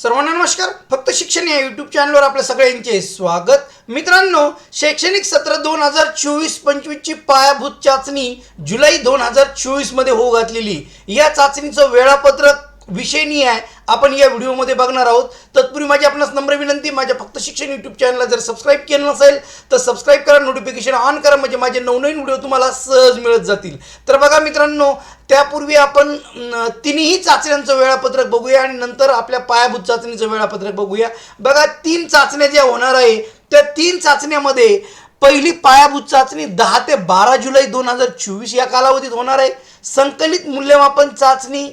सर्वांना नमस्कार. फक्त शिक्षण या यूट्यूब चॅनलवर आपल्या सगळ्यांचे स्वागत. मित्रांनो शैक्षणिक सत्र दोन हजार चोवीस पंचवीसची पायाभूत चाचणी जुलै दोन हजार चोवीसमध्ये होऊ घातलेली. या चाचणीचं वेळापत्रक विषयनी आहे. आपण या व्हिडिओमध्ये बघणार आहोत. तत्पूर्वी माझी आपणास नम्र विनंती माझ्या फक्त शिक्षण यूट्यूब चॅनलला जर सबस्क्राईब केलं नसेल तर सबस्क्राईब करा नोटिफिकेशन ऑन करा म्हणजे माझे नवनवीन व्हिडिओ तुम्हाला सहज मिळत जातील. तर बघा मित्रांनो त्यापूर्वी आपण तिन्ही चाचण्यांचं वेळापत्रक बघूया आणि नंतर आपल्या पायाभूत चाचणीचं वेळापत्रक बघूया. बघा तीन चाचण्या ज्या होणार आहे त्या तीन चाचण्यामध्ये पहिली पायाभूत चाचणी दहा ते बारा जुलै दोन हजार चोवीस या कालावधीत होणार आहे. संकलित मूल्यमापन चाचणी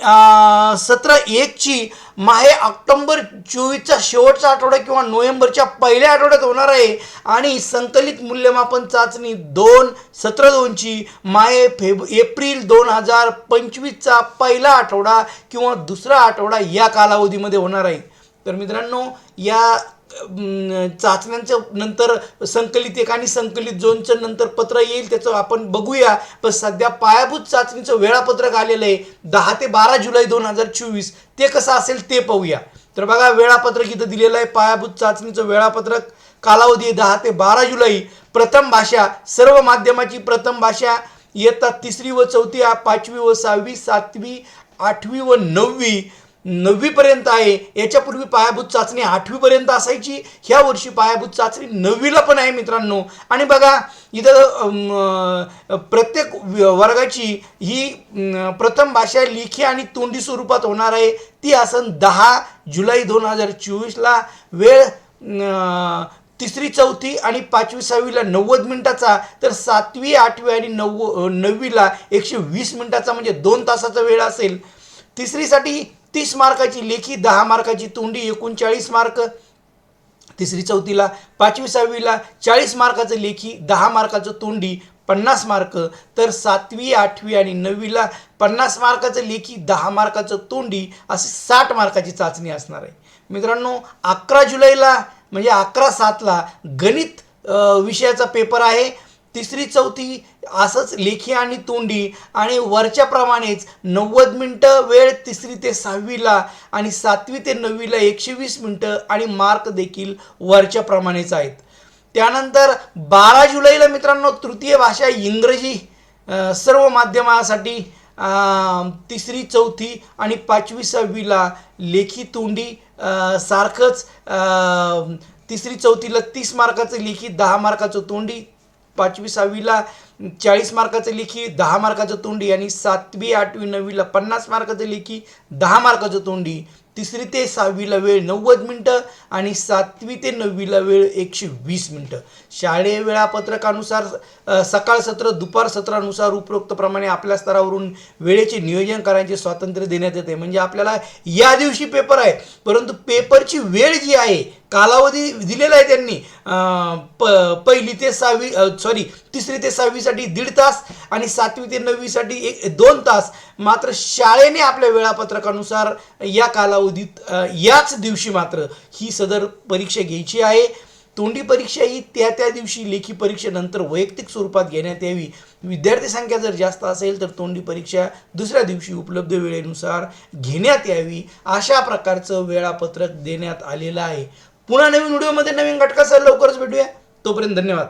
सतरा एकची माहे ऑक्टोंबर चोवीसचा शेवटचा आठवडा किंवा नोव्हेंबरच्या पहिल्या आठवड्यात होणार आहे. आणि संकलित मूल्यमापन चाचणी दोन सतरा दोनची माहे फेब एप्रिल दोन हजार पंचवीसचा पहिला आठवडा किंवा दुसरा आठवडा या कालावधीमध्ये होणार आहे. तर मित्रांनो या चाचण्यांच्या चाचण्यांचं नंतर संकलित एक आणि संकलित दोनचं नंतर पत्र येईल त्याचं आपण बघूया. पण सध्या पायाभूत चाचणीचं वेळापत्रक आलेलं आहे दहा ते बारा जुलै दोन हजार चोवीस. ते कसं असेल ते पाहूया. तर बघा वेळापत्रक इथं दिलेलं आहे पायाभूत चाचणीचं वेळापत्रक कालावधी दहा ते बारा जुलै. प्रथम भाषा सर्व माध्यमाची प्रथम भाषा इयत्ता तिसरी व चौथी पाचवी व सहावी सातवी आठवी व नववी. नववीपर्यंत आहे याच्यापूर्वी पायाभूत चाचणी आठवीपर्यंत असायची ह्या वर्षी पायाभूत चाचणी नववीला पण आहे मित्रांनो. आणि बघा इथं प्रत्येक वर्गाची ही प्रथम भाषा लिखी आणि तोंडी स्वरूपात होणार आहे. ती असन दहा जुलै दोन हजार चोवीसला. वेळ तिसरी चौथी आणि पाचवी सहावीला नव्वद मिनिटाचा तर सातवी आठवी आणि नव्व नववीला एकशे वीस मिनिटाचा म्हणजे दोन तासाचा वेळ असेल. तिसरीसाठी तीस मार्काची लेखी दहा मार्काची तोंडी एकोणचाळीस मार्क. तिसरी चौथीला पाचवी सहावीला चाळीस मार्काचं लेखी दहा मार्काचं तोंडी पन्नास मार्क. तर सातवी आठवी आणि नववीला पन्नास मार्काचं लेखी दहा मार्काचं तोंडी असे साठ मार्काची चाचणी असणार आहे. मित्रांनो अकरा जुलैला म्हणजे अकरा सातला गणित विषयाचा पेपर आहे. तिसरी चौथी असंच लेखी आणि तोंडी आणि वरच्याप्रमाणेच नव्वद मिनटं वेळ तिसरी ते सहावीला आणि सातवी ते नववीला एकशे वीस मिनटं आणि मार्क देखील वरच्याप्रमाणेच आहेत. त्यानंतर बारा जुलैला मित्रांनो तृतीय भाषा इंग्रजी सर्व माध्यमासाठी तिसरी चौथी आणि पाचवी सहावीला लेखी तोंडी सारखंच तिसरी चौथीला तीस मार्काचं लेखी दहा मार्काचं तोंडी पाचवी सहावीला चाळीस मार्काचं लेखी दहा मार्काचं तोंडी आणि सातवी आठवी नववीला पन्नास मार्काचं लेखी दहा मार्काचं तोंडी. तिसरी ते सहावीला वेळ नव्वद मिनटं आणि सातवी ते नववीला वेळ एकशे वीस मिनटं. शालेय वेळापत्रकानुसार सकाळ सत्र दुपार सत्रानुसार उपरोक्तप्रमाणे आपल्या स्तरावरून वेळेचे नियोजन करायचे स्वातंत्र्य देण्यात येते. म्हणजे आपल्याला या दिवशी पेपर आहे परंतु पेपरची वेळ जी आहे कालावधी दिलेला आहे त्यांनी. प पहिली ते सहावी सॉरी तिसरी ते सहावीसाठी दीड तास आणि सातवी ते नववीसाठी एक दोन तास. मात्र शाळेने आपल्या वेळापत्रकानुसार या कालावधीत याच दिवशी मात्र ही सदर परीक्षा घ्यायची आहे. तोंडी परीक्षा ही त्या त्या दिवशी लेखी परीक्षेनंतर वैयक्तिक स्वरूपात घेण्यात यावी. विद्यार्थी संख्या जर जास्त असेल तर तोंडी परीक्षा दुसऱ्या दिवशी उपलब्ध वेळेनुसार घेण्यात यावी. अशा प्रकारचं वेळापत्रक देण्यात आलेलं आहे. पुन्हा नवीन व्हिडिओमध्ये नवीन घटकासह लवकरच भेटूया. तोपर्यंत धन्यवाद.